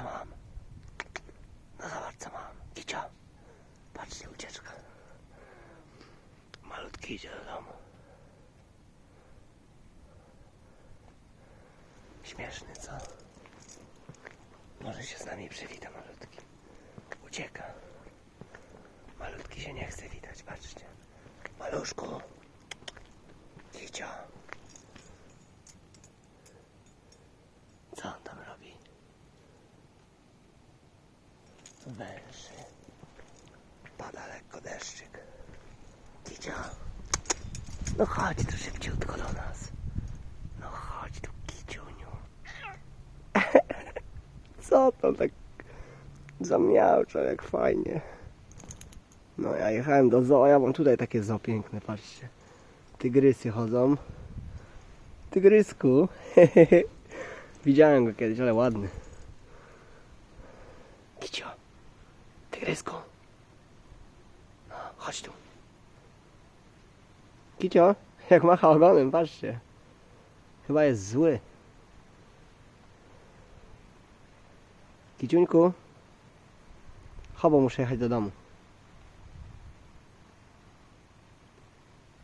co mam. No zobacz co mam. Kicia. Patrzcie, ucieczka. Malutki idzie do domu. Śmieszny, co? Może się z nami przywita malutki. Ucieka. Malutki się nie chce witać, patrzcie. Maluszku. Kicia. Co on tam robi? Węży. Pada lekko deszczyk. Kicia. No chodź tu szybciutko do nas. No chodź tu, kiciuniu. Co to tak zamiałczał, jak fajnie. No ja jechałem do zoo, ja mam tutaj takie zoo piękne, patrzcie. Tygrysy chodzą. Tygrysku. Widziałem go kiedyś, ale ładny. Kicio. Tygrysku. No, chodź tu. Kicio, jak macha ogonem, patrzcie. Chyba jest zły. Kiciuńku. Chobo muszę jechać do domu.